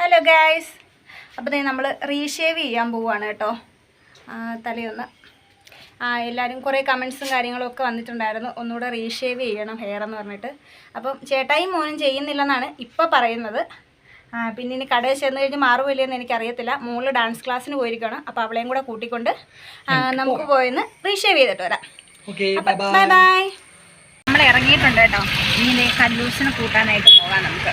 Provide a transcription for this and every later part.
Hello guys അപ്പോൾ നമ്മൾ റീഷേവ് ചെയ്യാൻ പോവുകയാണ് കേട്ടോ. തലയൊന്ന്. ആ എല്ലാവരും കുറേ കമൻസും കാര്യങ്ങളൊക്കെ വന്നിട്ടുണ്ടായിരുന്നു. ഒന്നുകൂടെ റീഷേവ് ചെയ്യണം ഹെയർ എന്ന് പറഞ്ഞിട്ട്. അപ്പം ചേട്ടായും മോനും ചെയ്യുന്നില്ലെന്നാണ് ഇപ്പോൾ പറയുന്നത്. ആ, പിന്നെ ഇനി കടയിൽ ചെന്ന് കഴിഞ്ഞ് മാറുമില്ലെന്ന് എനിക്കറിയത്തില്ല. മോൾ ഡാൻസ് ക്ലാസ്സിന് പോയിരിക്കുകയാണ് അപ്പോൾ അവളെയും കൂടെ കൂട്ടിക്കൊണ്ട് നമുക്ക് പോയിന്ന് റീഷേവ് ചെയ്തിട്ട് വരാം. ബൈ ബൈ നമ്മൾ ഇറങ്ങിയിട്ടുണ്ട് കേട്ടോ. ഇനി കല്ലൂസിന് കൂട്ടാനായിട്ട് പോകാം നമുക്ക്.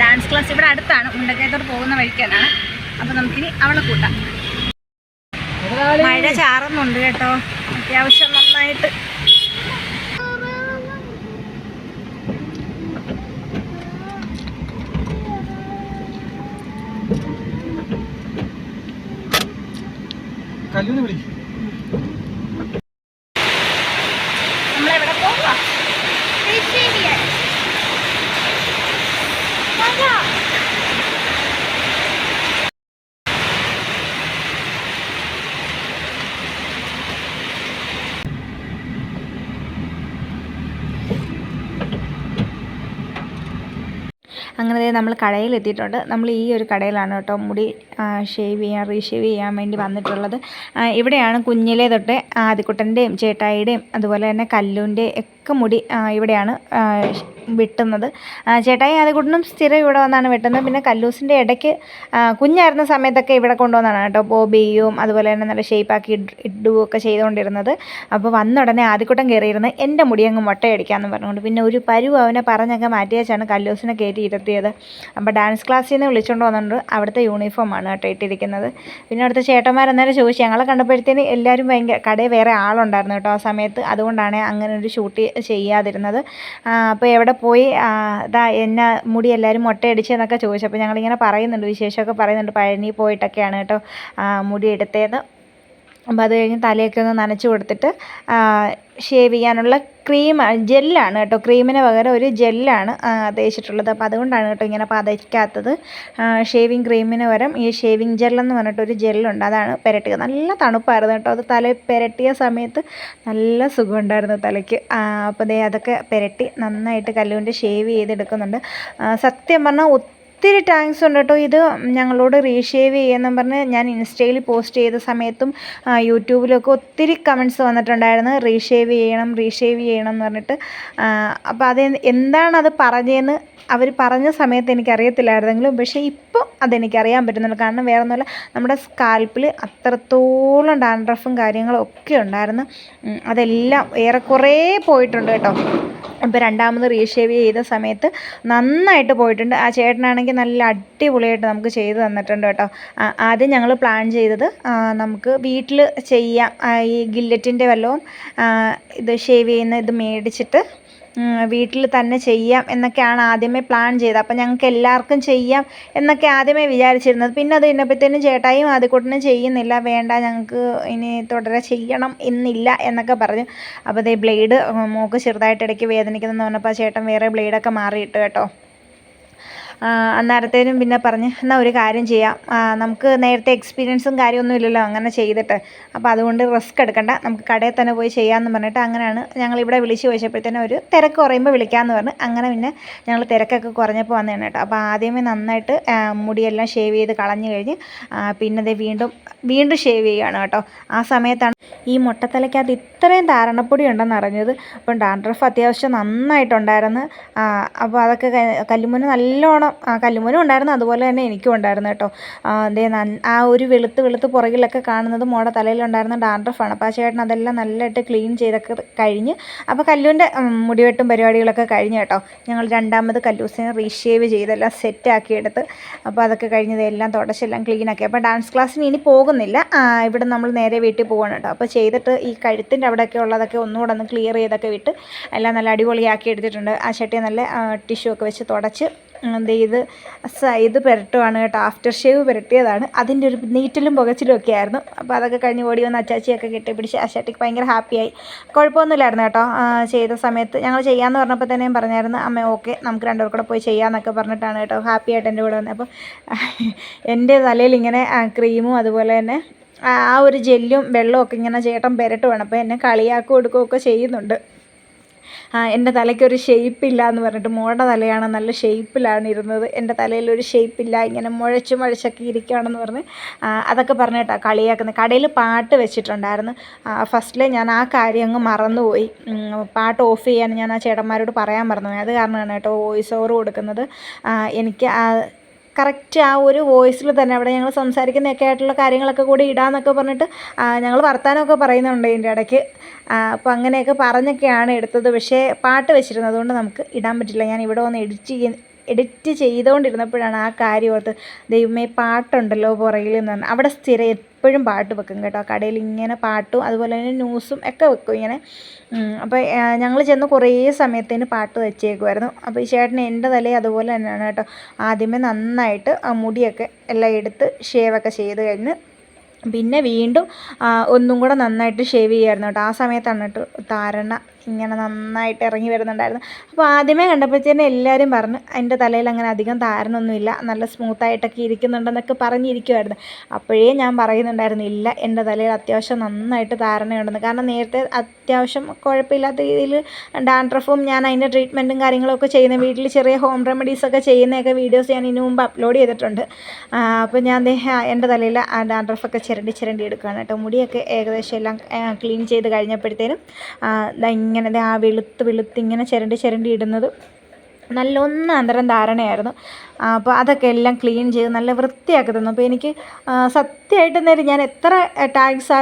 ഡാൻസ് ക്ലാസ് ഇവിടെ അടുത്താണ്. ഉണ്ടക്കേത്തോട് പോകുന്ന വഴിക്കാണ്. അപ്പോൾ നമുക്കിനി അവളെ കൂട്ടാം. മഴ ചാറുന്നുണ്ട് കേട്ടോ. അത്യാവശ്യം നന്നായിട്ട്. കല്ലൂന്ന് വിളി. അങ്ങനെ നമ്മൾ കടയിൽ എത്തിയിട്ടുണ്ട് നമ്മൾ ഈ ഒരു കടയിലാണ് കേട്ടോ മുടി ഷേവ് ചെയ്യാൻ റീഷേവ് ചെയ്യാൻ വേണ്ടി വന്നിട്ടുള്ളത്. ഇവിടെയാണ് കുഞ്ഞിലെ തൊട്ട് ആദിക്കുട്ടന്റെയും ചേട്ടായിയുടെയും അതുപോലെ തന്നെ കല്ലുന്റെ ഒക്കെ മുടി ഇവിടെയാണ് വെട്ടുന്നത്. ചേട്ടായി ആദ്യകൂട്ടനും സ്ഥിരം ഇവിടെ വന്നാണ് വെട്ടുന്നത്. പിന്നെ കല്ലൂസിന്റെ ഇടയ്ക്ക് കുഞ്ഞായിരുന്ന സമയത്തൊക്കെ ഇവിടെ കൊണ്ടുവന്നാണ് കേട്ടോ. ബോബിയും അതുപോലെ തന്നെ നല്ല ഷേപ്പാക്കി ഇടുകയും ഒക്കെ ചെയ്തുകൊണ്ടിരുന്നത്. അപ്പോൾ വന്ന ഉടനെ ആദ്യക്കൂട്ടം കയറിയിരുന്ന് എന്റെ മുടി അങ്ങ് മുട്ടയടിക്കാമെന്ന് പറഞ്ഞുകൊണ്ട് പിന്നെ ഒരു പരുവ് അവനെ പറഞ്ഞൊക്കെ മാറ്റിയാച്ചാണ് കല്ലൂസിനെ കയറ്റി ഇരുത്തിയത്. അപ്പോൾ ഡാൻസ് ക്ലാസ്സിൽ നിന്ന് വിളിച്ചുകൊണ്ട് വന്നിട്ടുണ്ട്. അവിടുത്തെ യൂണിഫോമാണ് കേട്ടോ ഇട്ടിരിക്കുന്നത്. പിന്നെ അവിടുത്തെ ചേട്ടന്മാരെന്നാലും ചോദിച്ചു ഞങ്ങളെ കണ്ടപ്പോഴത്തേന് എല്ലാവരും ഭയങ്കര കടയിൽ വേറെ ആളുണ്ടായിരുന്നു കേട്ടോ ആ സമയത്ത്. അതുകൊണ്ടാണ് അങ്ങനെ ഒരു ഷൂട്ട് ചെയ്യാതിരുന്നത്. അപ്പോൾ എവിടെ പോയി? ഇതാ എന്നെ മുടി എല്ലാവരും മുട്ടയടിച്ചെന്നൊക്കെ ചോദിച്ചു. അപ്പോൾ ഞങ്ങളിങ്ങനെ പറയുന്നുണ്ട് വിശേഷമൊക്കെ പറയുന്നുണ്ട്. പഴനി പോയിട്ടൊക്കെയാണ് കേട്ടോ മുടി എടുത്തത് അപ്പോൾ അത് കഴിഞ്ഞ് തലയൊക്കെ ഒന്ന് നനച്ച് കൊടുത്തിട്ട് ഷേവ് ചെയ്യാനുള്ള ക്രീം ജെല്ലാണ് കേട്ടോ. ക്രീമിന് പകരം ഒരു ജെല്ലാണ് തേച്ചിട്ടുള്ളത്. അപ്പോൾ അതുകൊണ്ടാണ് കേട്ടോ ഇങ്ങനെ പതയ്ക്കാത്തത്. ഷേവിങ് ക്രീമിന് പകരം ഈ ഷേവിങ് ജെല്ലെന്ന് പറഞ്ഞിട്ടൊരു ജെല്ലുണ്ട് അതാണ് പുരട്ടുക. നല്ല തണുപ്പായിരുന്നു കേട്ടോ. അത് തല പുരട്ടിയ സമയത്ത് നല്ല സുഖമുണ്ടായിരുന്നു തലയ്ക്ക്. അപ്പോൾ ദേ അതൊക്കെ പുരട്ടി നന്നായിട്ട് കല്ലുകൊണ്ട് ഷേവ് ചെയ്തെടുക്കുന്നുണ്ട്. സത്യം പറഞ്ഞാൽ ഒത്തിരി താങ്ക്സ് ഉണ്ട് കേട്ടോ ഇത് ഞങ്ങളോട് റീഷേവ് ചെയ്യുമെന്നും പറഞ്ഞ് ഞാൻ ഇൻസ്റ്റയിൽ പോസ്റ്റ് ചെയ്ത സമയത്തും യൂട്യൂബിലൊക്കെ ഒത്തിരി കമൻസ് വന്നിട്ടുണ്ടായിരുന്നു. റീഷേവ് ചെയ്യണം റീഷേവ് ചെയ്യണം എന്ന് പറഞ്ഞിട്ട്. അപ്പോൾ അത് എന്താണത് പറഞ്ഞതെന്ന് അവർ പറഞ്ഞ സമയത്ത് എനിക്കറിയത്തില്ലായിരുന്നെങ്കിലും പക്ഷേ ഇപ്പോൾ അതെനിക്കറിയാൻ പറ്റുന്നുണ്ട്. കാരണം വേറെ ഒന്നുമല്ല നമ്മുടെ സ്കാൽപ്പിൽ അത്രത്തോളം ഡാൻഡ്രഫും കാര്യങ്ങളും ഒക്കെ ഉണ്ടായിരുന്നു. അതെല്ലാം ഏറെക്കുറേ പോയിട്ടുണ്ട് കേട്ടോ. ഇപ്പോൾ രണ്ടാമത് റീഷേവ് ചെയ്ത സമയത്ത് നന്നായിട്ട് പോയിട്ടുണ്ട്. ആ ചേട്ടനാണെങ്കിൽ നല്ല അടിപൊളിയായിട്ട് നമുക്ക് ചെയ്ത് തന്നിട്ടുണ്ട് കേട്ടോ. ആദ്യം ഞങ്ങൾ പ്ലാൻ ചെയ്തത് നമുക്ക് വീട്ടിൽ ചെയ്യാം. ഈ ഗില്ലറ്റിന്റെ വല്ലതും ഇത് ഷേവ് ചെയ്യുന്ന ഇത് മേടിച്ചിട്ട് വീട്ടിൽ തന്നെ ചെയ്യാം എന്നൊക്കെയാണ് ആദ്യമേ പ്ലാൻ ചെയ്തത്. അപ്പം ഞങ്ങൾക്ക് എല്ലാവർക്കും ചെയ്യാം എന്നൊക്കെ ആദ്യമേ വിചാരിച്ചിരുന്നത്. പിന്നെ അത് കഴിഞ്ഞപ്പോഴത്തേനും ചേട്ടായും ആദ്യക്കൂട്ടനും ചെയ്യുന്നില്ല. വേണ്ട ഞങ്ങൾക്ക് ഇനി തുടരെ ചെയ്യണം എന്നില്ല എന്നൊക്കെ പറഞ്ഞു. അപ്പോൾ ദേ ബ്ലേഡ് മോക്ക് ചെറുതായിട്ട് ഇടയ്ക്ക് വേദനിക്കുന്നതെന്ന് പറഞ്ഞപ്പോൾ ചേട്ടൻ വേറെ ബ്ലേഡൊക്കെ മാറിയിട്ട് കേട്ടോ. അന്നേരത്തേനും പിന്നെ പറഞ്ഞ് എന്നാൽ ഒരു കാര്യം ചെയ്യാം. നമുക്ക് നേരത്തെ എക്സ്പീരിയൻസും കാര്യമൊന്നും ഇല്ലല്ലോ അങ്ങനെ ചെയ്തിട്ട്. അപ്പോൾ അതുകൊണ്ട് റിസ്ക് എടുക്കണ്ട. നമുക്ക് കടയിൽ തന്നെ പോയി ചെയ്യാമെന്ന് പറഞ്ഞിട്ട് അങ്ങനെയാണ് ഞങ്ങൾ ഇവിടെ വിളിച്ച് ചോദിച്ചപ്പോഴത്തേനും ഒരു തിരക്ക് കുറയുമ്പോൾ വിളിക്കാമെന്ന് പറഞ്ഞ് അങ്ങനെ പിന്നെ ഞങ്ങൾ തിരക്കൊക്കെ കുറഞ്ഞപ്പോൾ വന്നതാണ് കേട്ടോ. അപ്പോൾ ആദ്യമേ നന്നായിട്ട് മുടിയെല്ലാം ഷേവ് ചെയ്ത് കളഞ്ഞു കഴിഞ്ഞ് പിന്നെ ദേ വീണ്ടും വീണ്ടും ഷേവ് ചെയ്യുകയാണ് കേട്ടോ. ആ സമയത്താണ് ഈ മുട്ടത്തലയ്ക്കകത്ത് ഇത്രയും താരണപ്പൊടി ഉണ്ടെന്ന് അറിഞ്ഞത്. അപ്പം ഡാൻഡ്രഫ് അത്യാവശ്യം നന്നായിട്ടുണ്ടായിരുന്നു. അപ്പോൾ അതൊക്കെ കല്ലുമുന്ന് നല്ലോണം ആ കല്ലുമ്മനും ഉണ്ടായിരുന്നു. അതുപോലെ തന്നെ എനിക്കും ഉണ്ടായിരുന്നു കേട്ടോ. അതേ ആ ഒരു വെളുത്ത് വെളുത്ത് പുറകിലൊക്കെ കാണുന്നത് മോടെ തലയിലുണ്ടായിരുന്ന ഡാൻഡ്രഫാണ് അപ്പോൾ ആ ചേട്ടൻ അതെല്ലാം നല്ലതായിട്ട് ക്ലീൻ ചെയ്തൊക്കെ കഴിഞ്ഞ് അപ്പോൾ കല്ലുവിന്റെ മുടിവെട്ടും പരിപാടികളൊക്കെ കഴിഞ്ഞ് കേട്ടോ. ഞങ്ങൾ രണ്ടാമത് കല്ലൂസിനെ റീഷേവ് ചെയ്തെല്ലാം സെറ്റ് എടുത്ത് അപ്പോൾ അതൊക്കെ കഴിഞ്ഞത് എല്ലാം തുടച്ചെല്ലാം ക്ലീനാക്കി അപ്പോൾ ഡാൻസ് ക്ലാസ്സിന് ഇനി പോകുന്നില്ല. ഇവിടെ നമ്മൾ നേരെ വീട്ടിൽ പോകണം കേട്ടോ. അപ്പോൾ ചെയ്തിട്ട് ഈ കഴുത്തിന്റെ അവിടെയൊക്കെ ഉള്ളതൊക്കെ ഒന്നുകൂടെ ഒന്ന് ക്ലിയർ ചെയ്തൊക്കെ വിട്ട് എല്ലാം നല്ല അടിപൊളിയാക്കി എടുത്തിട്ടുണ്ട്. ആ ചട്ടിയെ നല്ല ടിഷ്യൂ ഒക്കെ വെച്ച് തുടച്ച് ദേ ചെയ്ത് ഇത് പുരട്ടുവാണ് കേട്ടോ. ആഫ്റ്റർ ഷേവ് പുരട്ടിയതാണ്. അതിന്റെ ഒരു നീറ്റലും പുകച്ചിലും ഒക്കെ ആയിരുന്നു. അപ്പോൾ അതൊക്കെ കഴിഞ്ഞ് ഓടി വന്ന് അച്ചാച്ചിയൊക്കെ കിട്ടി പിടിച്ച് അച്ചാട്ടിക്ക് ഭയങ്കര ഹാപ്പിയായി കുഴപ്പമൊന്നുമില്ലായിരുന്നു കേട്ടോ. ചെയ്ത സമയത്ത് ഞങ്ങൾ ചെയ്യാമെന്ന് പറഞ്ഞപ്പോൾ തന്നെയും പറഞ്ഞായിരുന്നു അമ്മ ഓക്കെ നമുക്ക് രണ്ടുപേർ കൂടെ പോയി ചെയ്യാമെന്നൊക്കെ പറഞ്ഞിട്ടാണ് കേട്ടോ ഹാപ്പി ആയിട്ട് എന്റെ കൂടെ വന്നത്. അപ്പോൾ എന്റെ തലയിൽ ഇങ്ങനെ ക്രീമും അതുപോലെ തന്നെ ആ ഒരു ജെല്ലും വെള്ളമൊക്കെ ഇങ്ങനെ ചേട്ടൻ പുരട്ടുവാണ്. അപ്പോൾ എന്നെ കളിയാക്കുകൊടുക്കുകയൊക്കെ ചെയ്യുന്നുണ്ട്. എന്റെ തലയ്ക്കൊരു ഷേപ്പില്ല എന്ന് പറഞ്ഞിട്ട് മോളുടെ തലയാണ് നല്ല ഷേപ്പിലാണ് ഇരുന്നത്. എന്റെ തലയിൽ ഒരു ഷേപ്പില്ല. ഇങ്ങനെ മുഴച്ച് മുഴച്ചൊക്കെ ഇരിക്കുകയാണെന്ന് പറഞ്ഞ് അതൊക്കെ പറഞ്ഞിട്ടാണ് കളിയാക്കുന്നത്. കടയിൽ പാട്ട് വെച്ചിട്ടുണ്ടായിരുന്നു. ഫസ്റ്റിൽ ഞാൻ ആ കാര്യം അങ്ങ് മറന്നുപോയി. പാട്ട് ഓഫ് ചെയ്യാൻ ഞാൻ ആ ചേട്ടന്മാരോട് പറയാൻ മറന്നുപോയി. അത് കാരണമാണ് കേട്ടോ വോയിസ് ഓവർ കൊടുക്കുന്നത്. ആ, എനിക്ക് കറക്റ്റ് ആ ഒരു വോയിസിൽ തന്നെ അവിടെ ഞങ്ങൾ സംസാരിക്കുന്നതൊക്കെ ആയിട്ടുള്ള കാര്യങ്ങളൊക്കെ കൂടി ഇടാമെന്നൊക്കെ പറഞ്ഞിട്ട് ഞങ്ങൾ വർത്തമാനമൊക്കെ പറയുന്നുണ്ട് ഇതിന്റെ ഇടയ്ക്ക്. അപ്പോൾ അങ്ങനെയൊക്കെ പറഞ്ഞൊക്കെയാണ് എടുത്തത്. പക്ഷേ പാട്ട് വെച്ചിരുന്നത് അതുകൊണ്ട് നമുക്ക് ഇടാൻ പറ്റില്ല. ഞാൻ ഇവിടെ വന്ന് എഡിറ്റ് ചെയ്യ എഡിറ്റ് ചെയ്തുകൊണ്ടിരുന്നപ്പോഴാണ് ആ കാര്യം ഓർത്ത് ദൈവമേ പാട്ടുണ്ടല്ലോ പുറകിൽ നിന്ന് അവിടെ സ്ഥിരം എപ്പോഴും പാട്ട് വെക്കും കേട്ടോ. കടയിൽ ഇങ്ങനെ പാട്ടും അതുപോലെ തന്നെ ന്യൂസും ഒക്കെ വെക്കും ഇങ്ങനെ. അപ്പോൾ ഞങ്ങൾ ചെന്ന് കുറേ സമയത്തിന് പാട്ട് വെച്ചേക്കുമായിരുന്നു അപ്പോൾ ഈ ചേട്ടൻ എന്റെ തലയും അതുപോലെ തന്നെയാണ് കേട്ടോ. ആദ്യമേ നന്നായിട്ട് മുടിയൊക്കെ എല്ലാം എടുത്ത് ഷേവൊക്കെ ചെയ്ത് കഴിഞ്ഞ് പിന്നെ വീണ്ടും ഒന്നും കൂടെ നന്നായിട്ട് ഷേവ് ചെയ്യായിരുന്നു കേട്ടോ. ആ സമയത്താണ് കേട്ടോ താരണ ഇങ്ങനെ നന്നായിട്ട് ഇറങ്ങി വരുന്നുണ്ടായിരുന്നു. അപ്പോൾ ആദ്യമേ കണ്ടപ്പോഴത്തേനും എല്ലാവരും പറഞ്ഞു എന്റെ തലയിൽ അങ്ങനെ അധികം താരനൊന്നുമില്ല നല്ല സ്മൂത്തായിട്ടൊക്കെ ഇരിക്കുന്നുണ്ടെന്നൊക്കെ പറഞ്ഞിരിക്കുമായിരുന്നു അപ്പോഴേ ഞാൻ പറയുന്നുണ്ടായിരുന്നു ഇല്ല എന്റെ തലയിൽ അത്യാവശ്യം നന്നായിട്ട് താരനയുണ്ടെന്ന്. കാരണം നേരത്തെ അത്യാവശ്യം കുഴപ്പമില്ലാത്ത രീതിയിൽ ഡാൻഡ്രഫും ഞാൻ അതിന്റെ ട്രീറ്റ്മെന്റും കാര്യങ്ങളൊക്കെ ചെയ്യുന്ന വീട്ടിൽ ചെറിയ ഹോം റെമഡീസൊക്കെ ചെയ്യുന്നതൊക്കെ വീഡിയോസ് ഞാൻ ഇതിനു മുമ്പ് അപ്ലോഡ് ചെയ്തിട്ടുണ്ട്. അപ്പോൾ ഞാൻ എന്റെ തലയിൽ ഡാൻഡ്രഫൊക്കെ ചിരണ്ടി ചിരണ്ടി എടുക്കുകയാണ് കേട്ടോ. മുടിയൊക്കെ ഏകദേശം എല്ലാം ക്ലീൻ ചെയ്ത് കഴിഞ്ഞപ്പോഴത്തേനും ഇങ്ങനെ ആ വെളുത്ത് വെളുത്ത് ഇങ്ങനെ ചിരണ്ടി ചിരണ്ടി ഇടുന്നത് നല്ല ഒന്ന് അന്തരം ധാരണയായിരുന്നു. അപ്പോൾ അതൊക്കെ എല്ലാം ക്ലീൻ ചെയ്ത് നല്ല വൃത്തിയാക്കി തന്നു. അപ്പോൾ എനിക്ക് സത്യമായിട്ട് നേരം ഞാൻ എത്ര ടാഗ്സ് ആ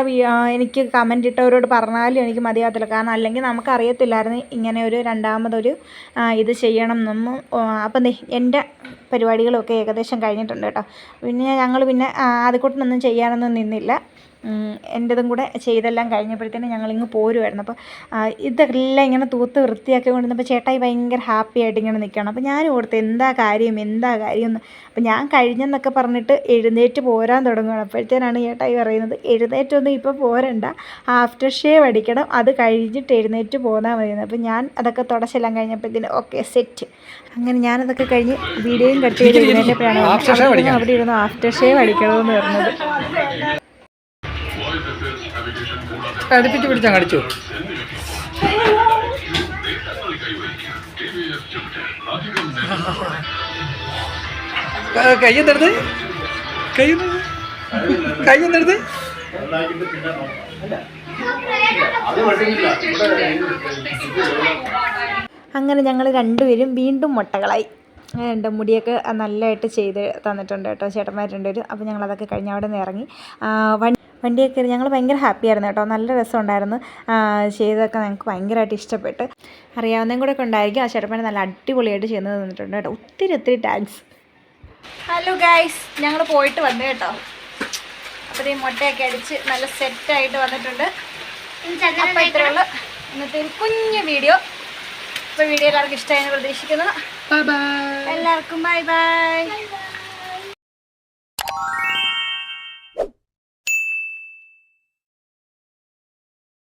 എനിക്ക് കമന്റ് ഇട്ടവരോട് പറഞ്ഞാലും എനിക്ക് മതിയാകത്തില്ല. കാരണം അല്ലെങ്കിൽ നമുക്കറിയത്തില്ലായിരുന്നു ഇങ്ങനെ ഒരു രണ്ടാമതൊരു ഇത് ചെയ്യണം എന്നൊന്നും. അപ്പം എന്റെ പരിപാടികളൊക്കെ ഏകദേശം കഴിഞ്ഞിട്ടുണ്ട് കേട്ടോ. പിന്നെ ഞങ്ങൾ പിന്നെ ആദ്യക്കൂട്ടിനൊന്നും ചെയ്യാനൊന്നും നിന്നില്ല. എന്റെതും കൂടെ ചെയ്തെല്ലാം കഴിഞ്ഞപ്പോഴത്തേനും ഞങ്ങളിങ്ങ് പോരുമായിരുന്നു അപ്പോൾ ഇതെല്ലാം ഇങ്ങനെ തൂത്ത് വൃത്തിയാക്കി കൊണ്ടിരുന്നപ്പോൾ ചേട്ടായി ഭയങ്കര ഹാപ്പി ആയിട്ട് ഇങ്ങനെ നിൽക്കണം അപ്പോൾ ഞാൻ ഓർത്ത് എന്താ കാര്യം എന്താ കാര്യം എന്ന്. അപ്പോൾ ഞാൻ കഴിഞ്ഞെന്നൊക്കെ പറഞ്ഞിട്ട് എഴുന്നേറ്റ് പോരാൻ തുടങ്ങുകയാണ് അപ്പോഴത്തേനാണ് ചേട്ടായി പറയുന്നത് എഴുന്നേറ്റൊന്നും ഇപ്പോൾ പോരണ്ട. ആഫ്റ്റർ ഷേവ് അടിക്കണം. അത് കഴിഞ്ഞിട്ട് എഴുന്നേറ്റ് പോന്നാൽ മതിയെന്ന്. അപ്പോൾ ഞാൻ അതൊക്കെ തുടച്ചെല്ലാം കഴിഞ്ഞപ്പോഴത്തേന് ഓക്കെ സെറ്റ് അങ്ങനെ ഞാനതൊക്കെ കഴിഞ്ഞ് വീഡിയോയും കട്ട് ചെയ്ത് എഴുന്നേറ്റപ്പോഴാണ് അവിടെ ഇരുന്ന് ആഫ്റ്റർ ഷേവ് അടിക്കണമെന്ന് പറഞ്ഞത്. അടുപ്പിച്ച് പിടിച്ചാൽ കടിച്ചു കയ്യൊന്നെടുത്ത് കയ്യൊന്ന് കയ്യൊന്നെടുത്ത് അങ്ങനെ ഞങ്ങൾ രണ്ടുപേരും വീണ്ടും മുട്ടകളായി. എന്റെ മുടിയൊക്കെ നല്ലതായിട്ട് ചെയ്ത് തന്നിട്ടുണ്ട് കേട്ടോ ചേട്ടന്മാർ രണ്ടുപേരും. അപ്പോൾ ഞങ്ങൾ അതൊക്കെ കഴിഞ്ഞ് അവിടെ നിന്ന് ഇറങ്ങി വൺ വണ്ടിയൊക്കെ ഞങ്ങൾ ഭയങ്കര ഹാപ്പി ആയിരുന്നു കേട്ടോ. നല്ല രസമുണ്ടായിരുന്നു. ചെയ്തതൊക്കെ ഞങ്ങൾക്ക് ഭയങ്കരമായിട്ട് ഇഷ്ടപ്പെട്ട്. അറിയാവുന്നതും കൂടെ ഒക്കെ ഉണ്ടായിരിക്കും. ആ ചേട്ടപ്പനെ നല്ല അടിപൊളിയായിട്ട് ചെയ്യുന്നത് തന്നിട്ടുണ്ട് കേട്ടോ. ഒത്തിരി ഒത്തിരി താങ്ക്സ് ഹലോ ഗൈസ് ഞങ്ങൾ പോയിട്ട് വന്നു കേട്ടോ. അപ്പോൾ ഈ മുട്ടയൊക്കെ അടിച്ച് നല്ല സെറ്റായിട്ട് വന്നിട്ടുണ്ട്. അപ്പോൾ ഇത്രയുള്ള. ഇന്നത്തെ ഒരു കുഞ്ഞു വീഡിയോ അപ്പോൾ വീഡിയോ എല്ലാവർക്കും ഇഷ്ടമായെന്ന് പ്രതീക്ഷിക്കുന്നു. എല്ലാവർക്കും ബൈ ബൈ